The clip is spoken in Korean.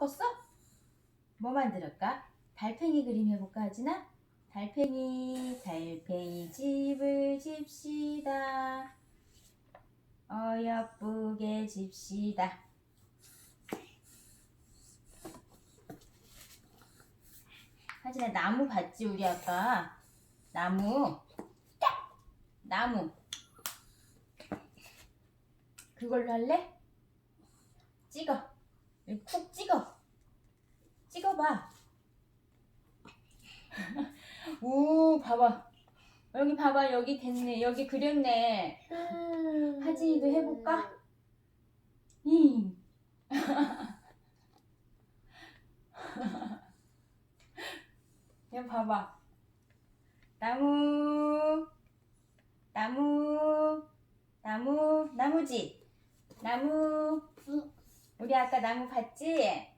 꺾었어? 뭐 만들었까? 달팽이 그림 해볼까 하진아? 달팽이 달팽이 집을 집시다 어여쁘게 집시다 하진아 나무 봤지 우리 아빠 나무 나무 그걸로 할래? 찍어 찍어봐. 오 봐봐. 여기 봐봐. 여기 됐네. 여기 그렸네. 하진이도 해볼까? 잉 여기 봐봐. 나무. 나무. 나무. 나무지. 나무. 우리 아까 나무 봤지?